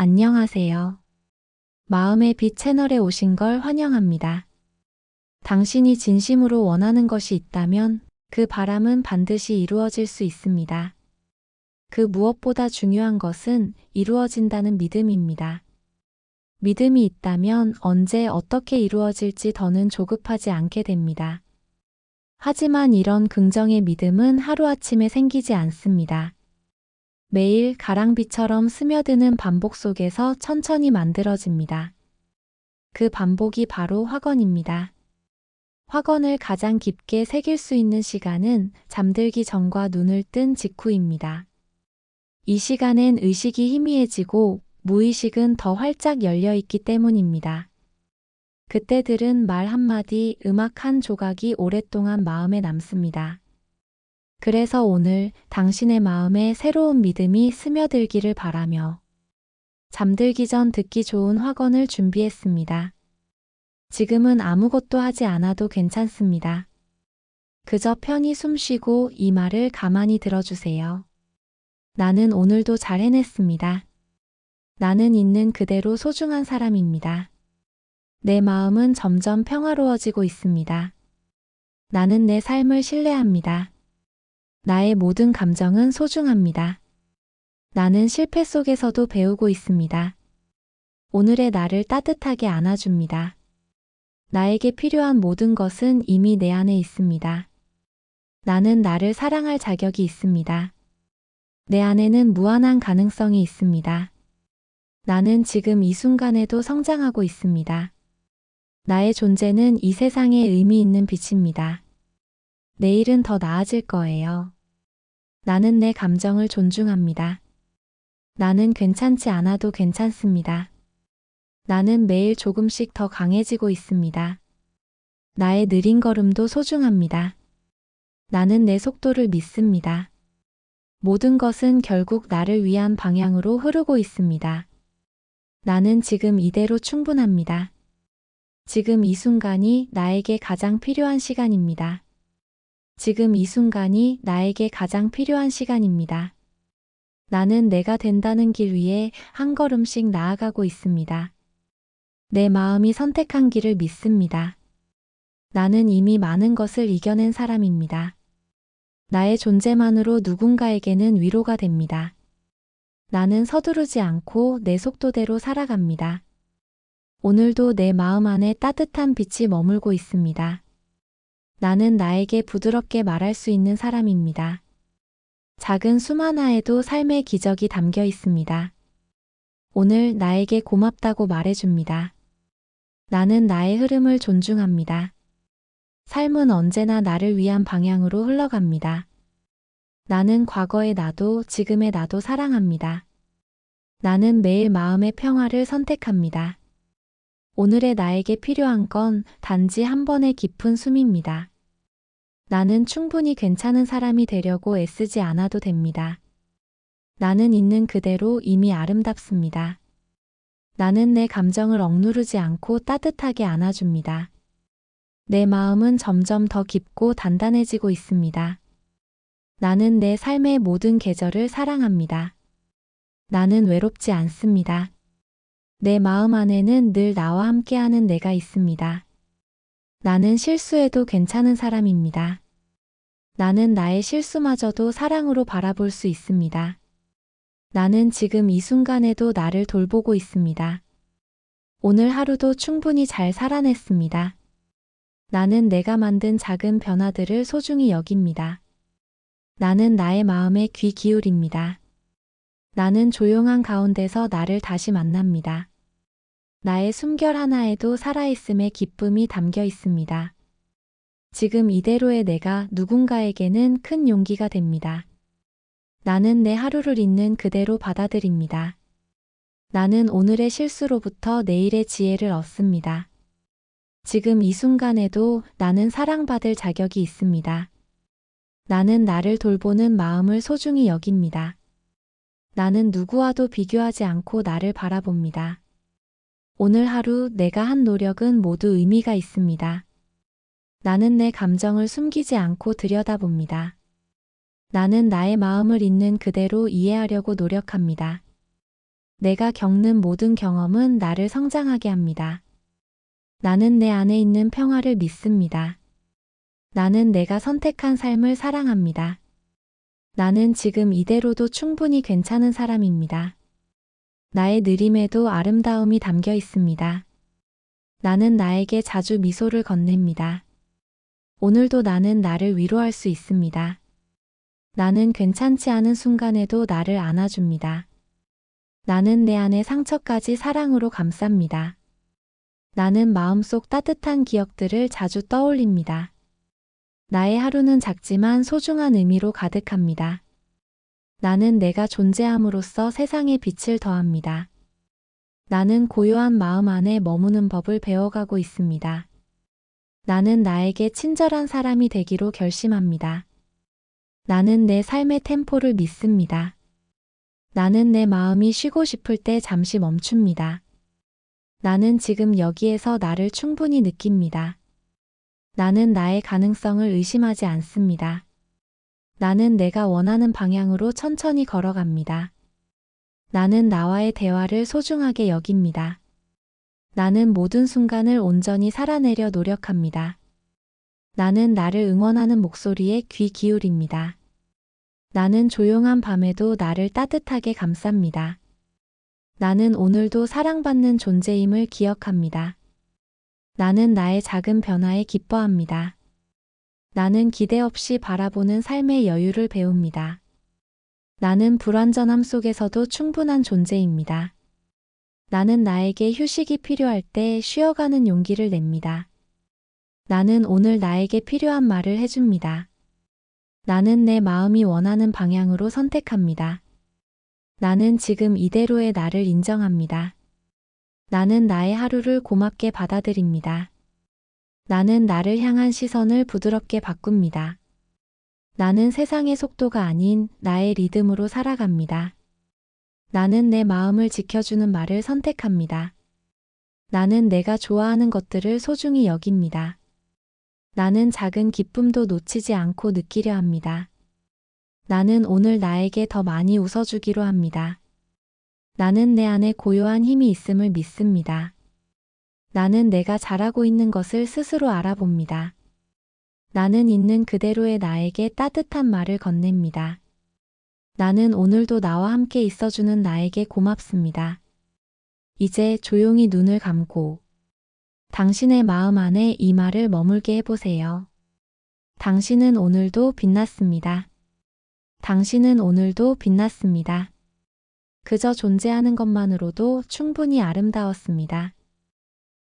안녕하세요. 마음의 빛 채널에 오신 걸 환영합니다. 당신이 진심으로 원하는 것이 있다면 그 바람은 반드시 이루어질 수 있습니다. 그 무엇보다 중요한 것은 이루어진다는 믿음입니다. 믿음이 있다면 언제 어떻게 이루어질지 더는 조급하지 않게 됩니다. 하지만 이런 긍정의 믿음은 하루아침에 생기지 않습니다. 매일 가랑비처럼 스며드는 반복 속에서 천천히 만들어집니다. 그 반복이 바로 확언입니다. 확언을 가장 깊게 새길 수 있는 시간은 잠들기 전과 눈을 뜬 직후입니다. 이 시간엔 의식이 희미해지고 무의식은 더 활짝 열려 있기 때문입니다. 그때들은 말 한마디, 음악 한 조각이 오랫동안 마음에 남습니다. 그래서 오늘 당신의 마음에 새로운 믿음이 스며들기를 바라며 잠들기 전 듣기 좋은 확언을 준비했습니다. 지금은 아무것도 하지 않아도 괜찮습니다. 그저 편히 숨 쉬고 이 말을 가만히 들어주세요. 나는 오늘도 잘 해냈습니다. 나는 있는 그대로 소중한 사람입니다. 내 마음은 점점 평화로워지고 있습니다. 나는 내 삶을 신뢰합니다. 나의 모든 감정은 소중합니다. 나는 실패 속에서도 배우고 있습니다. 오늘의 나를 따뜻하게 안아줍니다. 나에게 필요한 모든 것은 이미 내 안에 있습니다. 나는 나를 사랑할 자격이 있습니다. 내 안에는 무한한 가능성이 있습니다. 나는 지금 이 순간에도 성장하고 있습니다. 나의 존재는 이 세상에 의미 있는 빛입니다. 내일은 더 나아질 거예요. 나는 내 감정을 존중합니다. 나는 괜찮지 않아도 괜찮습니다. 나는 매일 조금씩 더 강해지고 있습니다. 나의 느린 걸음도 소중합니다. 나는 내 속도를 믿습니다. 모든 것은 결국 나를 위한 방향으로 흐르고 있습니다. 나는 지금 이대로 충분합니다. 지금 이 순간이 나에게 가장 필요한 시간입니다. 지금 이 순간이 나에게 가장 필요한 시간입니다. 나는 내가 된다는 길 위에 한 걸음씩 나아가고 있습니다. 내 마음이 선택한 길을 믿습니다. 나는 이미 많은 것을 이겨낸 사람입니다. 나의 존재만으로 누군가에게는 위로가 됩니다. 나는 서두르지 않고 내 속도대로 살아갑니다. 오늘도 내 마음 안에 따뜻한 빛이 머물고 있습니다. 나는 나에게 부드럽게 말할 수 있는 사람입니다. 작은 숨 하나에도 삶의 기적이 담겨 있습니다. 오늘 나에게 고맙다고 말해줍니다. 나는 나의 흐름을 존중합니다. 삶은 언제나 나를 위한 방향으로 흘러갑니다. 나는 과거의 나도 지금의 나도 사랑합니다. 나는 매일 마음의 평화를 선택합니다. 오늘의 나에게 필요한 건 단지 한 번의 깊은 숨입니다. 나는 충분히 괜찮은 사람이 되려고 애쓰지 않아도 됩니다. 나는 있는 그대로 이미 아름답습니다. 나는 내 감정을 억누르지 않고 따뜻하게 안아줍니다. 내 마음은 점점 더 깊고 단단해지고 있습니다. 나는 내 삶의 모든 계절을 사랑합니다. 나는 외롭지 않습니다. 내 마음 안에는 늘 나와 함께하는 내가 있습니다. 나는 실수해도 괜찮은 사람입니다. 나는 나의 실수마저도 사랑으로 바라볼 수 있습니다. 나는 지금 이 순간에도 나를 돌보고 있습니다. 오늘 하루도 충분히 잘 살아냈습니다. 나는 내가 만든 작은 변화들을 소중히 여깁니다. 나는 나의 마음에 귀 기울입니다. 나는 조용한 가운데서 나를 다시 만납니다. 나의 숨결 하나에도 살아있음의 기쁨이 담겨 있습니다. 지금 이대로의 내가 누군가에게는 큰 용기가 됩니다. 나는 내 하루를 있는 그대로 받아들입니다. 나는 오늘의 실수로부터 내일의 지혜를 얻습니다. 지금 이 순간에도 나는 사랑받을 자격이 있습니다. 나는 나를 돌보는 마음을 소중히 여깁니다. 나는 누구와도 비교하지 않고 나를 바라봅니다. 오늘 하루 내가 한 노력은 모두 의미가 있습니다. 나는 내 감정을 숨기지 않고 들여다봅니다. 나는 나의 마음을 있는 그대로 이해하려고 노력합니다. 내가 겪는 모든 경험은 나를 성장하게 합니다. 나는 내 안에 있는 평화를 믿습니다. 나는 내가 선택한 삶을 사랑합니다. 나는 지금 이대로도 충분히 괜찮은 사람입니다. 나의 느림에도 아름다움이 담겨 있습니다. 나는 나에게 자주 미소를 건넵니다. 오늘도 나는 나를 위로할 수 있습니다. 나는 괜찮지 않은 순간에도 나를 안아줍니다. 나는 내 안의 상처까지 사랑으로 감쌉니다. 나는 마음속 따뜻한 기억들을 자주 떠올립니다. 나의 하루는 작지만 소중한 의미로 가득합니다. 나는 내가 존재함으로써 세상에 빛을 더합니다. 나는 고요한 마음 안에 머무는 법을 배워가고 있습니다. 나는 나에게 친절한 사람이 되기로 결심합니다. 나는 내 삶의 템포를 믿습니다. 나는 내 마음이 쉬고 싶을 때 잠시 멈춥니다. 나는 지금 여기에서 나를 충분히 느낍니다. 나는 나의 가능성을 의심하지 않습니다. 나는 내가 원하는 방향으로 천천히 걸어갑니다. 나는 나와의 대화를 소중하게 여깁니다. 나는 모든 순간을 온전히 살아내려 노력합니다. 나는 나를 응원하는 목소리에 귀 기울입니다. 나는 조용한 밤에도 나를 따뜻하게 감쌉니다. 나는 오늘도 사랑받는 존재임을 기억합니다. 나는 나의 작은 변화에 기뻐합니다. 나는 기대 없이 바라보는 삶의 여유를 배웁니다. 나는 불완전함 속에서도 충분한 존재입니다. 나는 나에게 휴식이 필요할 때 쉬어가는 용기를 냅니다. 나는 오늘 나에게 필요한 말을 해줍니다. 나는 내 마음이 원하는 방향으로 선택합니다. 나는 지금 이대로의 나를 인정합니다. 나는 나의 하루를 고맙게 받아들입니다. 나는 나를 향한 시선을 부드럽게 바꿉니다. 나는 세상의 속도가 아닌 나의 리듬으로 살아갑니다. 나는 내 마음을 지켜주는 말을 선택합니다. 나는 내가 좋아하는 것들을 소중히 여깁니다. 나는 작은 기쁨도 놓치지 않고 느끼려 합니다. 나는 오늘 나에게 더 많이 웃어주기로 합니다. 나는 내 안에 고요한 힘이 있음을 믿습니다. 나는 내가 잘하고 있는 것을 스스로 알아봅니다. 나는 있는 그대로의 나에게 따뜻한 말을 건넵니다. 나는 오늘도 나와 함께 있어주는 나에게 고맙습니다. 이제 조용히 눈을 감고 당신의 마음 안에 이 말을 머물게 해보세요. 당신은 오늘도 빛났습니다. 당신은 오늘도 빛났습니다. 그저 존재하는 것만으로도 충분히 아름다웠습니다.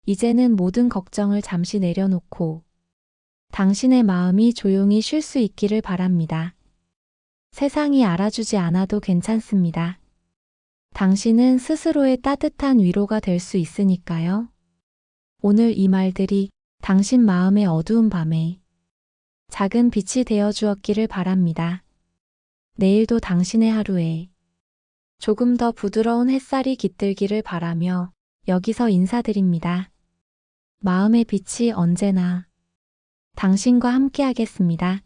이제는 모든 걱정을 잠시 내려놓고 당신의 마음이 조용히 쉴 수 있기를 바랍니다. 세상이 알아주지 않아도 괜찮습니다. 당신은 스스로의 따뜻한 위로가 될 수 있으니까요. 오늘 이 말들이 당신 마음의 어두운 밤에 작은 빛이 되어 주었기를 바랍니다. 내일도 당신의 하루에 조금 더 부드러운 햇살이 깃들기를 바라며 여기서 인사드립니다. 마음의 빛이 언제나 당신과 함께하겠습니다.